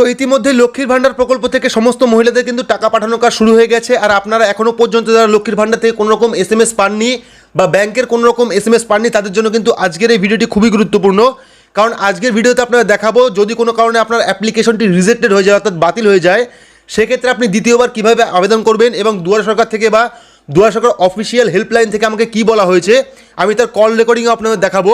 তো ইতিমধ্যে লক্ষ্মীর ভাণ্ডার প্রকল্প থেকে সমস্ত মহিলাদের কিন্তু টাকা পাঠানোর কাজ শুরু হয়ে গেছে। আর আপনারা এখনও পর্যন্ত যারা লক্ষ্মীর ভাণ্ডার থেকে কোনো রকম এস এম এস পাননি বা ব্যাংকের কোনো রকম এস এম এস পাননি, তাদের জন্য কিন্তু আজকের এই ভিডিওটি খুবই গুরুত্বপূর্ণ। কারণ আজকের ভিডিওতে আপনারা দেখাবো, যদি কোনো কারণে আপনার অ্যাপ্লিকেশনটি রিজেক্টেড হয়ে যায় অর্থাৎ বাতিল হয়ে যায়, সেক্ষেত্রে আপনি দ্বিতীয়বার কীভাবে আবেদন করবেন এবং দুয়ার সরকার থেকে বা দুয়ার সরকার অফিসিয়াল হেল্পলাইন থেকে আমাকে কি বলা হয়েছে, আমি তার কল রেকর্ডিংও আপনাদের দেখাবো।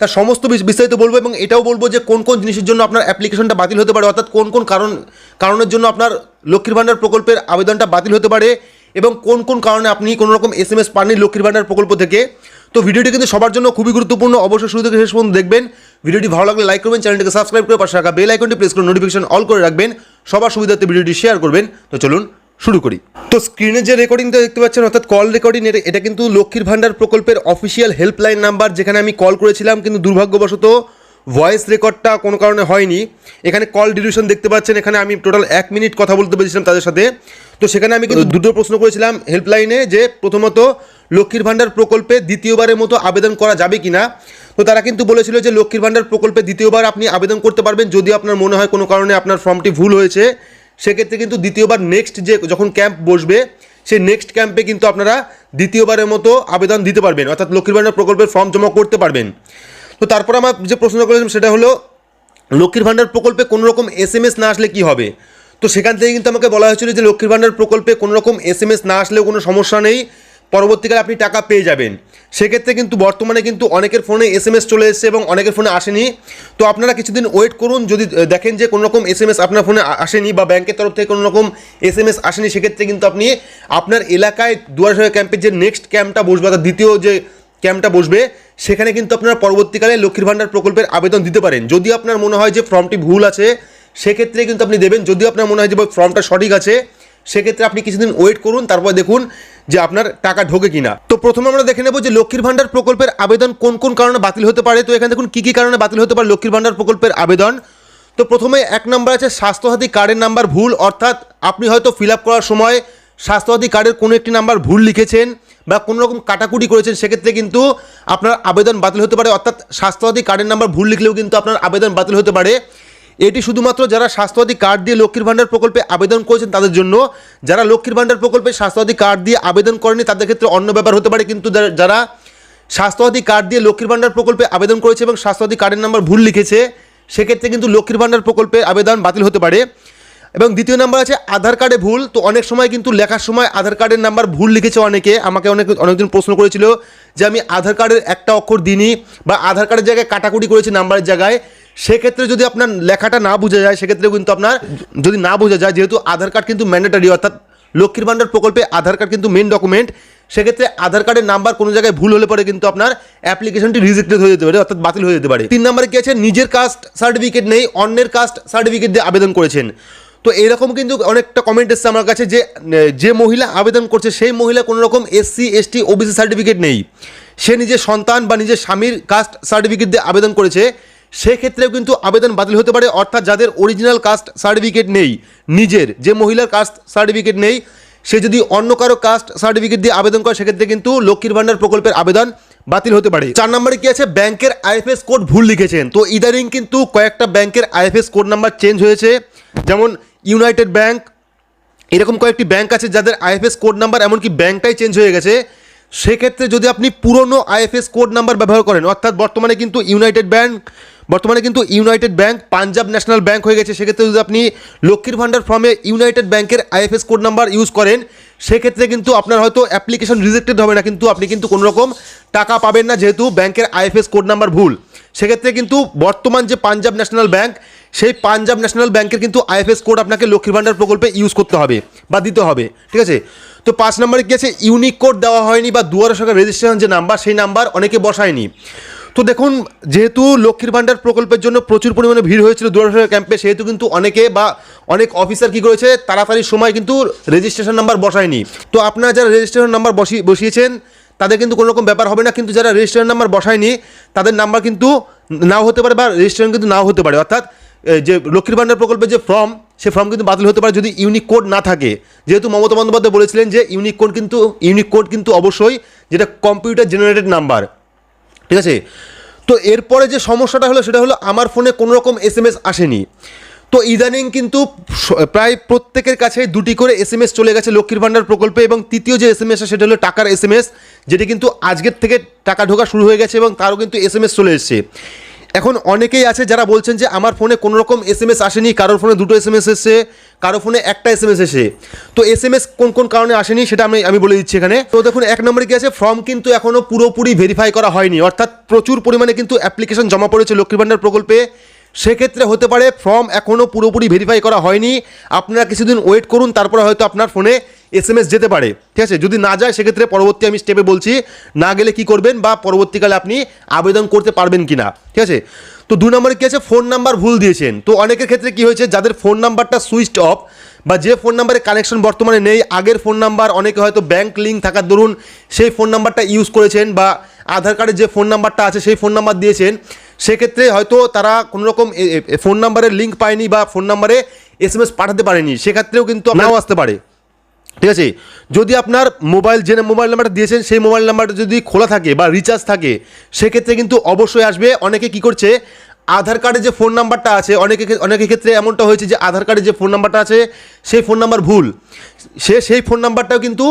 তার সমস্ত বিস- বিস্তারিত বলব এবং এটাও বলব যে কোন কোন জিনিসের জন্য আপনার অ্যাপ্লিকেশনটা বাতিল হতে পারে, অর্থাৎ কোন কোন কারণ কারণের জন্য আপনার লক্ষ্মীর ভাণ্ডার প্রকল্পের আবেদনটা বাতিল হতে পারে এবং কোন কোন কারণে আপনি কোনো রকম এস এম এস পাননি লক্ষ্মীর ভাণ্ডার প্রকল্প থেকে। তো ভিডিওটি কিন্তু সবার জন্য খুবই গুরুত্বপূর্ণ। অবশ্যই শুরু থেকে শেষ পর্যন্ত দেখবেন। ভিডিওটি ভালো লাগলে লাইক করবেন, চ্যানেলটিকে সাবস্ক্রাইব করে পাশে রাখা বেল আইকনটি প্রেস করে নোটিফিকেশন অল করে রাখবেন। সবার সুবিধার্থে ভিডিওটি শেয়ার করবেন। তো চলুন শুরু করি। তো স্ক্রিনে যে রেকর্ডিংটা দেখতে পাচ্ছেন, অর্থাৎ কল রেকর্ডিং এটা এটা কিন্তু লক্ষ্মীর ভাণ্ডার প্রকল্পের অফিসিয়াল হেল্পলাইন নাম্বার যেখানে আমি কল করেছিলাম, কিন্তু দুর্ভাগ্যবশত ভয়েস রেকর্ডটা কোনো কারণে হয়নি। এখানে কল ডিউরেশন দেখতে পাচ্ছেন, এখানে আমি টোটাল এক মিনিট কথা বলতে পেরেছিলাম তাদের সাথে। তো সেখানে আমি কিন্তু দুটো প্রশ্ন করেছিলাম হেল্পলাইনে যে প্রথমত, লক্ষ্মীর ভাণ্ডার প্রকল্পে দ্বিতীয়বারের মতো আবেদন করা যাবে কি না তো তারা কিন্তু বলেছিল যে, লক্ষ্মীর ভাণ্ডার প্রকল্পে দ্বিতীয়বার আপনি আবেদন করতে পারবেন যদি আপনার মনে হয় কোনো কারণে আপনার ফর্মটি ভুল হয়েছে। সেক্ষেত্রে কিন্তু দ্বিতীয়বার নেক্সট যে যখন ক্যাম্প বসবে, সেই নেক্সট ক্যাম্পে কিন্তু আপনারা দ্বিতীয়বারের মতো আবেদন দিতে পারবেন। অর্থাৎ লক্ষ্মীর ভাণ্ডার প্রকল্পের ফর্ম জমা করতে পারবেন। তো তারপর আমার যে প্রশ্ন করেছিলাম, সেটা হলো লক্ষ্মীর ভাণ্ডার প্রকল্পে কোনো রকম এস এম এস না আসলে কী হবে? তো সেখান থেকে কিন্তু আমাকে বলা হয়েছিল যে লক্ষ্মীর ভাণ্ডার প্রকল্পে কোনো রকম এস এম এস না আসলেও কোনো সমস্যা নেই। পরবর্তীকালে আপনি টাকা পেয়ে যাবেন। সেক্ষেত্রে কিন্তু বর্তমানে কিন্তু অনেকের ফোনে এস এম এস চলে এসেছে এবং অনেকের ফোনে আসেনি। তো আপনারা কিছুদিন ওয়েট করুন, যদি দেখেন যে কোনো রকম এস এম এস আপনার ফোনে আসেনি বা ব্যাংকের তরফ থেকে কোনো রকম এস এম এস আসেনি, সেক্ষেত্রে কিন্তু আপনি আপনার এলাকায় দুয়ার ক্যাম্পের যে নেক্সট ক্যাম্পটা বসবে অর্থাৎ দ্বিতীয় যে ক্যাম্পটা বসবে, সেখানে কিন্তু আপনারা পরবর্তীকালে লক্ষ্মীর ভাণ্ডার প্রকল্পের আবেদন দিতে পারেন। যদি আপনার মনে হয় যে ফর্মটি ভুল আছে, সেক্ষেত্রে কিন্তু আপনি দেবেন। যদি আপনার মনে হয় যে ফর্মটা সঠিক আছে সেক্ষেত্রে আপনি কিছুদিন ওয়েট করুন, তারপর দেখুন যে আপনার টাকা ঢোকে কিনা। তো প্রথমে আমরা দেখে নেব যে লক্ষ্মীর ভাণ্ডার প্রকল্পের আবেদন কোন কোন কারণে বাতিল হতে পারে। তো এখানে দেখুন কী কী কারণে বাতিল হতে পারে লক্ষ্মীর ভাণ্ডার প্রকল্পের আবেদন। তো প্রথমে এক নম্বর আছে স্বাস্থ্যসাথী কার্ডের নাম্বার ভুল, অর্থাৎ আপনি হয়তো ফিল আপ করার সময় স্বাস্থ্যসাথী কার্ডের কোনো একটি নাম্বার ভুল লিখেছেন বা কোনো রকম কাটাকুটি করেছেন, সেক্ষেত্রে কিন্তু আপনার আবেদন বাতিল হতে পারে। অর্থাৎ স্বাস্থ্যসাথী কার্ডের নাম্বার ভুল লিখলেও কিন্তু আপনার আবেদন বাতিল হতে পারে। এটি শুধুমাত্র যারা স্বাস্থ্যসাথী কার্ড দিয়ে লক্ষ্মীর ভাণ্ডার প্রকল্পে আবেদন করেছেন তাদের জন্য, যারা লক্ষ্মীর ভাণ্ডার প্রকল্পে স্বাস্থ্যসাথী কার্ড দিয়ে আবেদন করেনি তাদের ক্ষেত্রে অন্য ব্যাপার হতে পারে, কিন্তু যারা- স্বাস্থ্যসাথী কার্ড দিয়ে লক্ষ্মীর ভাণ্ডার প্রকল্পে আবেদন করেছে এবং স্বাস্থ্যসাথী কার্ডের নাম্বার ভুল লিখেছে, সেক্ষেত্রে কিন্তু লক্ষ্মীর ভাণ্ডার প্রকল্পে আবেদন বাতিল হতে পারে। এবং দ্বিতীয় নাম্বার আছে আধার কার্ডে ভুল, তো অনেক সময় কিন্তু লেখার সময় আধার কার্ডের নাম্বার ভুল লিখেছে অনেকে। আমাকে অনেক অনেকজন প্রশ্ন করেছিল যে আমি আধার কার্ডের একটা অক্ষর দিইনি বা আধার কার্ডের জায়গায় কাটাকুটি করেছি নাম্বারের জায়গায়। সেক্ষেত্রে যদি আপনার লেখাটা না বোঝা যায়, সেক্ষেত্রে কিন্তু আপনার যদি না বোঝা যায়, যেহেতু আধার কার্ড কিন্তু ম্যান্ডেটারি অর্থাৎ লক্ষ্মীর ভাণ্ডার প্রকল্পে আধার কার্ড কিন্তু মেন ডকুমেন্ট সেক্ষেত্রে আধার কার্ডের নাম্বার কোনো জায়গায় ভুল হলে পরে কিন্তু আপনার অ্যাপ্লিকেশনটি রিজেক্টেড হয়ে যেতে পারে, অর্থাৎ বাতিল হয়ে যেতে পারে। তিন নম্বরে কি আছে? নিজের কাস্ট সার্টিফিকেট নেই, অন্যের কাস্ট সার্টিফিকেট দিয়ে আবেদন করেছেন। তো এরকম কিন্তু অনেকটা কমেন্ট এসছে আমার কাছে যে যে মহিলা আবেদন করছে, সেই মহিলা কোনো রকম এসসি এসটি ওবিসি সার্টিফিকেট নেই। সে নিজের সন্তান বা নিজের স্বামীর কাস্ট সার্টিফিকেট দিয়ে আবেদন করেছে সেক্ষেত্রেও কিন্তু আবেদন বাতিল হতে পারে, অর্থাৎ যাদের অরিজিনাল কাস্ট সার্টিফিকেট নেই, নিজের, যে মহিলার কাস্ট সার্টিফিকেট নেই, সে যদি অন্য কারও কাস্ট সার্টিফিকেট দিয়ে আবেদন করে, সেক্ষেত্রে কিন্তু লক্ষ্মীর ভাণ্ডার প্রকল্পের আবেদন বাতিল হতে পারে। চার নম্বরে কি আছে? ব্যাংকের আইএফএস কোড ভুল লিখেছেন। তো ইদানিং কিন্তু কয়েকটা ব্যাংকের আইএফএস কোড নাম্বার চেঞ্জ হয়েছে। যেমন ইউনাইটেড ব্যাংক এরকম কয়েকটি ব্যাংক আছে যাদের আইএফএস কোড নাম্বার এমনকি ব্যাংকটাই চেঞ্জ হয়ে গেছে। সেক্ষেত্রে যদি আপনি পুরনো আইএফএস কোড নাম্বার ব্যবহার করেন, অর্থাৎ বর্তমানে কিন্তু ইউনাইটেড ব্যাংক বর্তমানে কিন্তু United Bank Punjab National Bank হয়ে গেছে। সেক্ষেত্রে যদি আপনি লক্ষ্মীর ভাণ্ডার ফর্মে ইউনাইটেড ব্যাংকের আইএফএস কোড নাম্বার ইউজ করেন, সেক্ষেত্রে কিন্তু আপনার হয়তো অ্যাপ্লিকেশন রিজেক্টেড হবে না। কিন্তু আপনি কিন্তু কোনো রকম টাকা পাবেন না যেহেতু ব্যাংকের আইএফএস কোড নাম্বার ভুল। সেক্ষেত্রে কিন্তু বর্তমান যে পাঞ্জাব ন্যাশনাল ব্যাংক সেই পাঞ্জাব ন্যাশনাল ব্যাংকের কিন্তু আইএফএস কোড আপনাকে লক্ষ্মীর ভাণ্ডার প্রকল্পে ইউজ করতে হবে বা দিতে হবে। ঠিক আছে? তো পাঁচ নম্বরে কি আছে? ইউনিক কোড দেওয়া হয়নি বা দুয়ারে সরকার রেজিস্ট্রেশন যে নাম্বার সেই নাম্বার অনেকে বসায়নি। তো দেখুন, যেহেতু লক্ষ্মীর ভাণ্ডার প্রকল্পের জন্য প্রচুর পরিমাণে ভিড় হয়েছিল সরকার ক্যাম্পে, সেহেতু কিন্তু অনেকে বা অনেক অফিসার কী করেছে, তাড়াতাড়ি সময় কিন্তু রেজিস্ট্রেশন নাম্বার বসায়নি। তো আপনারা যারা রেজিস্ট্রেশন নাম্বার বসি, বসিয়েছেন, তাদের কিন্তু কোনো রকম ব্যাপার হবে না, কিন্তু যারা রেজিস্ট্রেশন নাম্বার বসায়নি, তাদের নাম্বার কিন্তু নাও হতে পারে বা রেজিস্ট্রেশন কিন্তু নাও হতে পারে। অর্থাৎ যে লক্ষ্মীর ভাণ্ডার প্রকল্পের যে ফর্ম সে ফর্ম কিন্তু বাতিল হতে পারে যদি ইউনিক কোড না থাকে। যেহেতু মমতা বন্দ্যোপাধ্যায় বলেছিলেন যে ইউনিক কোড কিন্তু ইউনিক কোড কিন্তু অবশ্যই, যেটা কম্পিউটার জেনারেটেড নাম্বার ঠিক আছে? তো এরপরে যে সমস্যাটা হলো সেটা হলো আমার ফোনে কোনো রকম এস এম এস আসেনি। তো ইদানিং কিন্তু প্রায় প্রত্যেকের কাছে দুটি করে এস এম এস চলে গেছে লক্ষ্মীর ভাণ্ডার প্রকল্পে এবং তৃতীয় যে এস এম এস সেটা হলো টাকার এস এম এস যেটি কিন্তু আজকের থেকে টাকা ঢোকা শুরু হয়ে গেছে এবং তারও কিন্তু এস এম এস চলে এসেছে। এখন অনেকেই আছে যারা বলছেন যে আমার ফোনে কোনো রকম এস এম এস আসেনি, কারোর ফোনে দুটো এস এম এস এসেছে কারও ফোনে একটা এস এম এস এসে তো এস এম এস কোন কোন কারণে আসেনি সেটা আমি আমি বলে দিচ্ছি এখানে। তো দেখুন, এক নম্বরে কি আছে? ফর্ম কিন্তু এখনও পুরোপুরি ভেরিফাই করা হয়নি। অর্থাৎ প্রচুর পরিমাণে কিন্তু অ্যাপ্লিকেশন জমা পড়েছে লক্ষ্মীর ভাণ্ডার প্রকল্পে। সেক্ষেত্রে হতে পারে ফর্ম এখনও পুরোপুরি ভেরিফাই করা হয়নি। আপনারা কিছুদিন ওয়েট করুন, তারপরে হয়তো আপনার ফোনে এস এম এস যেতে পারে। ঠিক আছে? যদি না যায় সেক্ষেত্রে পরবর্তী আমি স্টেপে বলছি না গেলে কি করবেন বা পরবর্তীকালে আপনি আবেদন করতে পারবেন কি না ঠিক আছে? তো দু নম্বরে কী আছে? ফোন নাম্বার ভুল দিয়েছেন। তো অনেকের ক্ষেত্রে কি হয়েছে? যাদের ফোন নাম্বারটা সুইচড অফ বা যে ফোন নাম্বারে কানেকশন বর্তমানে নেই আগের ফোন নাম্বার অনেকে হয়তো ব্যাংক লিঙ্ক থাকার দরুন সেই ফোন নাম্বারটা ইউজ করেছেন বা আধার কার্ডের যে ফোন নাম্বারটা আছে সেই ফোন নাম্বার দিয়েছেন। সেক্ষেত্রে হয়তো তারা কোনো রকম ফোন নাম্বারের লিঙ্ক পায়নি বা ফোন নাম্বারে এস এম এস পাঠাতে পারেনি। সেক্ষেত্রেও কিন্তু নাও আসতে পারে। ঠিক আছে? যদি আপনার মোবাইল, যে মোবাইল নাম্বারটা দিয়েছেন, সেই মোবাইল নাম্বারটা যদি খোলা থাকে বা রিচার্জ থাকে, সেক্ষেত্রে কিন্তু অবশ্যই আসবে। অনেকে কি করছে, আধার কার্ডে যে ফোন নাম্বারটা আছে, অনেকে অনেকের ক্ষেত্রে এমনটা হয়েছে যে আধার কার্ডে যে ফোন নাম্বারটা আছে, সেই ফোন নাম্বার ভুল। সে সেই ফোন নাম্বারটাও কিন্তু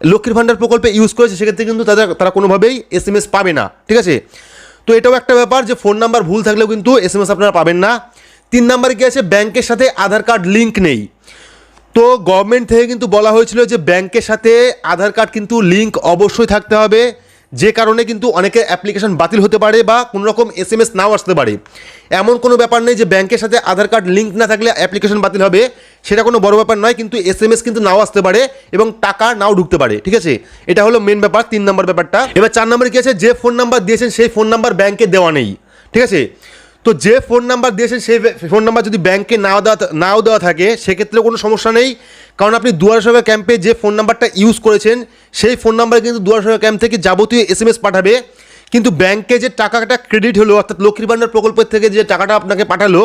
লক্ষ্মীর ভাণ্ডার প্রকল্পে ইউজ করেছে, সেক্ষেত্রে কিন্তু তাদের, তারা কোনোভাবেই এস এম এস পাবে না। ঠিক আছে? তো এটাও একটা ব্যাপার যে ফোন নাম্বার ভুল থাকলেও কিন্তু এস এম এস আপনারা পাবেন না। তিন নাম্বারে কি আছে? ব্যাংকের সাথে আধার কার্ড লিঙ্ক নেই। তো গভর্নমেন্ট থেকে কিন্তু বলা হয়েছিল যে ব্যাংকের সাথে আধার কার্ড কিন্তু লিঙ্ক অবশ্যই থাকতে হবে। যে কারণে কিন্তু অনেকের অ্যাপ্লিকেশন বাতিল হতে পারে বা কোনো রকম এস এম এস নাও আসতে পারে। এমন কোনো ব্যাপার নেই যে ব্যাংকের সাথে আধার কার্ড লিঙ্ক না থাকলে অ্যাপ্লিকেশন বাতিল হবে। সেটা কোনো বড় ব্যাপার নয়, কিন্তু এস এম এস কিন্তু নাও আসতে পারে এবং টাকা নাও ঢুকতে পারে, ঠিক আছে? এটা হলো মেন ব্যাপার, তিন নম্বর ব্যাপারটা। এবার চার নম্বরে কি আছে? যে ফোন নাম্বার দিয়েছেন, সেই ফোন নাম্বার ব্যাংকে দেওয়া নেই, ঠিক আছে? তো যে ফোন নাম্বার দিয়েছেন সেই ফোন নাম্বার যদি ব্যাংকে নাও দেওয়া নাও দেওয়া থাকে, সেক্ষেত্রে কোনো সমস্যা নেই। কারণ আপনি দুয়ার সভা ক্যাম্পে যে ফোন নাম্বারটা ইউজ করেছেন, সেই ফোন নাম্বারে কিন্তু দুয়ার সভা ক্যাম্প থেকে যাবতীয় এস এম এস পাঠাবে। কিন্তু ব্যাংকে যে টাকাটা ক্রেডিট হলো, অর্থাৎ লক্ষ্মীর ভাণ্ডার প্রকল্পের থেকে যে টাকাটা আপনাকে পাঠালো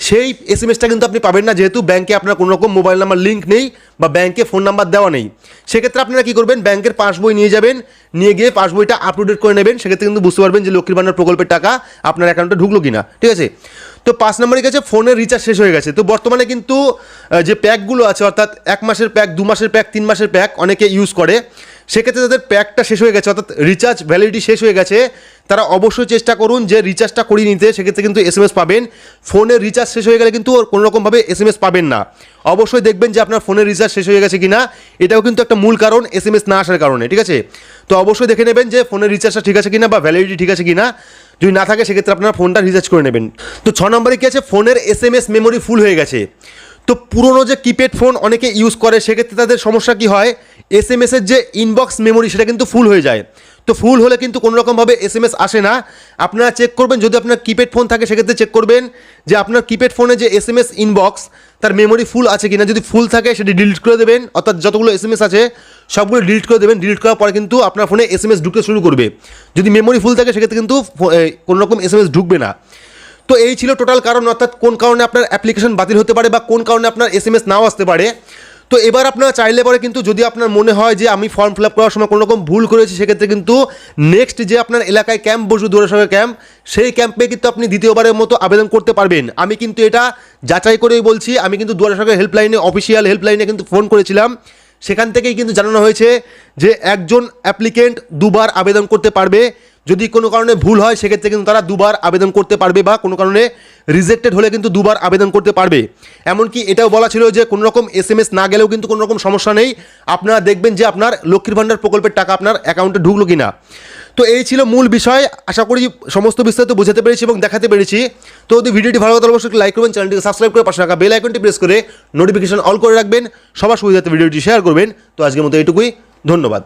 সেই এস এম এসটা কিন্তু আপনি পাবেন না, যেহেতু ব্যাংকে আপনার কোনো রকম মোবাইল নাম্বার লিঙ্ক নেই বা ব্যাংকে ফোন নাম্বার দেওয়া নেই। সেক্ষেত্রে আপনারা কী করবেন ব্যাংকের পাসবই নিয়ে যাবেন, নিয়ে গিয়ে পাসবইটা আপটুডেট করে নেবেন। সেক্ষেত্রে কিন্তু বুঝতে পারবেন যে লক্ষ্মীর ভাণ্ডার প্রকল্পের টাকা আপনার অ্যাকাউন্টে ঢুকলো কিনা, ঠিক আছে? তো পাঁচ নম্বরে গেছে ফোনের রিচার্জ শেষ হয়ে গেছে। তো বর্তমানে কিন্তু যে প্যাকগুলো আছে, অর্থাৎ এক মাসের প্যাক দু মাসের প্যাক তিন মাসের প্যাক অনেকে ইউজ করে। সেক্ষেত্রে তাদের প্যাকটা শেষ হয়ে গেছে, অর্থাৎ রিচার্জ ভ্যালিডিটি শেষ হয়ে গেছে। তারা অবশ্যই চেষ্টা করুন যে রিচার্জটা করিয়ে নিতে, সেক্ষেত্রে কিন্তু এস এম এস পাবেন। ফোনের রিচার্জ শেষ হয়ে গেলে কিন্তু ওর কোনো রকমভাবে এস এম এস পাবেন না। অবশ্যই দেখবেন যে আপনার ফোনের রিচার্জ শেষ হয়ে গেছে কিনা, এটাও কিন্তু একটা মূল কারণ এস এম এস না আসার কারণে, ঠিক আছে? তো অবশ্যই দেখে নেবেন যে ফোনের রিচার্জটা ঠিক আছে কিনা বা ভ্যালিডিটি ঠিক আছে কিনা। যদি না থাকে, সেক্ষেত্রে আপনারা ফোনটা রিচার্জ করে নেবেন। তো ছ নম্বরে কী আছে? ফোনের S M S memory full হয়ে গেছে। তো পুরনো যে কিপ্যাড ফোন অনেকে ইউজ করে, সেক্ষেত্রে তাদের সমস্যা কি হয়? এস এম এসের যে ইনবক্স মেমোরি সেটা কিন্তু ফুল হয়ে যায়। তো ফুল হলে কিন্তু কোনো রকমভাবে এস এম এস আসে না। আপনারা চেক করবেন, যদি আপনার কিপ্যাড ফোন থাকে, সেক্ষেত্রে চেক করবেন যে আপনার কিপ্যাড ফোনে যে এস এম এস ইনবক্স তার মেমোরি ফুল আছে কিনা। যদি ফুল থাকে, সেটি ডিলিট করে দেবেন। অর্থাৎ যতগুলো এস এম এস আছে, সবগুলো ডিলিট করে দেবেন। ডিলিট করার পরে কিন্তু আপনার ফোনে এস এম এস ঢুকতে শুরু করবে। যদি মেমোরি ফুল থাকে, সেক্ষেত্রে কিন্তু কোনো রকম এস এম এস ঢুকবে না। তো এই ছিল টোটাল কারণ, অর্থাৎ কোন কারণে আপনার অ্যাপ্লিকেশন বাতিল হতে পারে বা কোন কারণে আপনার এস এম এস নাও আসতে পারে। তো এবার আপনারা চাইলে পরে কিন্তু যদি আপনার মনে হয় যে আমি ফর্ম ফিল আপ করার সময় কোনো রকম ভুল করেছি, সেক্ষেত্রে কিন্তু নেক্সট যে আপনার এলাকায় ক্যাম্প বসু দূরসঙ্গে ক্যাম্প সেই ক্যাম্পে কিন্তু আপনি দ্বিতীয়বারের মতো আবেদন করতে পারবেন। আমি কিন্তু এটা যাচাই করেই বলছি, আমি কিন্তু দুয়ারসঙ্গে হেল্পলাইনে অফিসিয়াল হেল্পলাইনে কিন্তু ফোন করেছিলাম। সেখান থেকেই কিন্তু জানানো হয়েছে যে একজন অ্যাপ্লিকেন্ট দুবার আবেদন করতে পারবে। যদি কোনো কারণে ভুল হয়, সেক্ষেত্রে কিন্তু তারা দুবার আবেদন করতে পারবে বা কোনো কারণে রিজেক্টেড হলে কিন্তু দুবার আবেদন করতে পারবে। এমনকি এটাও বলা ছিল যে কোনো রকম এস এম এস না গেলেও কিন্তু কোনো রকম সমস্যা নেই। আপনারা দেখবেন যে আপনার লক্ষ্মীর ভাণ্ডার প্রকল্পের টাকা আপনার অ্যাকাউন্টে ঢুকলো কি না তো এই ছিল মূল বিষয়। আশা করি সমস্ত বিস্তারিত বোঝাতে পেরেছি এবং দেখাতে পেরেছি। তো যদি ভিডিওটি ভালো লাগে অবশ্যই লাইক করবেন, চ্যানেলটিকে সাবস্ক্রাইব করে পাশে রাখা বেল আইকনটি প্রেস করে নোটিফিকেশন অল করে রাখবেন। সবার সুবিধাতে ভিডিওটি শেয়ার করবেন। তো আজকের মতো এইটুকুই। ধন্যবাদ।